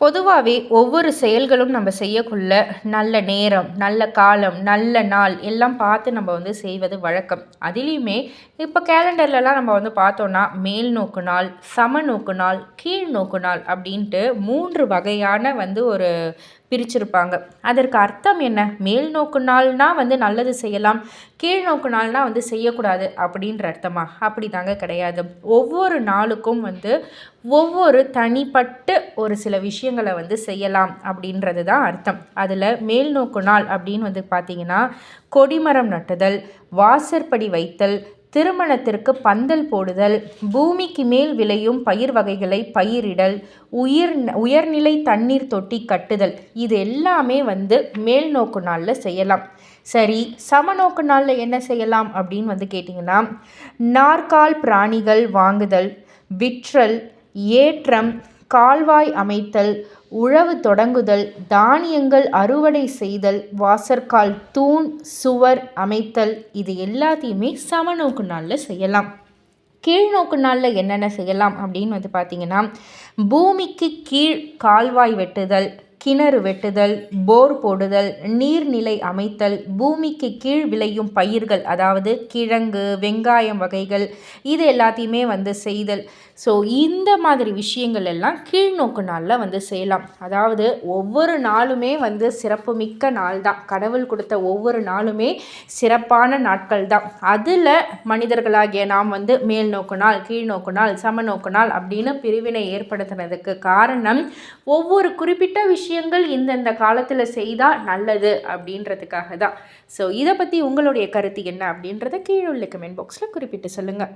பொதுவாகவே ஒவ்வொரு செயல்களும் நம்ம செய்யக்குள்ள நல்ல நேரம் நல்ல காலம் நல்ல நாள் எல்லாம் பார்த்து நம்ம வந்து செய்வது வழக்கம். அதிலையுமே இப்போ கேலண்டர்லலாம் நம்ம வந்து பார்த்தோன்னா மேல் நோக்கு நாள் சம நோக்கு நாள் கீழ் நோக்கு நாள் அப்படின்ட்டு மூன்று வகையான வந்து ஒரு பிரிச்சிருப்பாங்க. அதற்கு அர்த்தம் என்ன? மேல் நோக்கு நாள்னால் வந்து நல்லது செய்யலாம் கீழ் நோக்கு வந்து செய்யக்கூடாது அப்படின்ற அர்த்தமா? அப்படி தாங்க கிடையாது. ஒவ்வொரு நாளுக்கும் வந்து ஒவ்வொரு தனிப்பட்டு ஒரு சில விஷயங்களை வந்து செய்யலாம் அப்படின்றது தான் அர்த்தம். அதில் மேல் நோக்கு நாள் அப்படின்னு வந்து பார்த்திங்கன்னா கொடிமரம் நட்டுதல் வாசற்படி வைத்தல் திருமணத்திற்கு பந்தல் போடுதல் பூமிக்கு மேல் விளையும் பயிர் வகைகளை பயிரிடல் உயிர் உயர்நிலை தண்ணீர் தொட்டி கட்டுதல் இது எல்லாமே வந்து மேல் நோக்கு நாளில் செய்யலாம். சரி சமநோக்கு நாளில் என்ன செய்யலாம் அப்படின்னு வந்து கேட்டிங்கன்னா நாற்கால் பிராணிகள் வாங்குதல் விற்றல் ஏற்றம் கால்வாய் அமைத்தல் உழவு தொடங்குதல் தானியங்கள் அறுவடை செய்தல் வாசற்கால் தூண் சுவர் அமைத்தல் இது எல்லாத்தையுமே சமநோக்கு நாளில் செய்யலாம். கீழ்நோக்கு நாளில் என்னென்ன செய்யலாம் அப்படின்னு வந்து பார்த்திங்கன்னா பூமிக்கு கீழ் கால்வாய் வெட்டுதல் கிணறு வெட்டுதல் போர் போடுதல் நீர்நிலை அமைத்தல் பூமிக்கு கீழ் விளையும் பயிர்கள் அதாவது கிழங்கு வெங்காயம் வகைகள் இது எல்லாத்தையுமே வந்து செய்தல். ஸோ இந்த மாதிரி விஷயங்கள் எல்லாம் கீழ்நோக்கு நாளில் வந்து செய்யலாம். அதாவது ஒவ்வொரு நாளுமே வந்து சிறப்புமிக்க நாள் தான் கடவுள் கொடுத்த ஒவ்வொரு நாளுமே சிறப்பான நாட்கள் தான் அதில் மனிதர்களாகிய நாம் வந்து மேல் நோக்கு நாள் கீழ் நோக்கு நாள் சமநோக்கு நாள் அப்படின்னு பிரிவினை ஏற்படுத்துனதுக்கு காரணம் ஒவ்வொரு குறிப்பிட்ட விஷயம் விஷயங்கள் இந்தந்த காலத்தில் செய்தால் நல்லது அப்படின்றதுக்காக தான் ஸோ இதை பற்றி உங்களுடைய கருத்து என்ன அப்படின்றத கீழே உள்ள கமெண்ட் பாக்ஸில் குறிப்பிட்டு சொல்லுங்கள்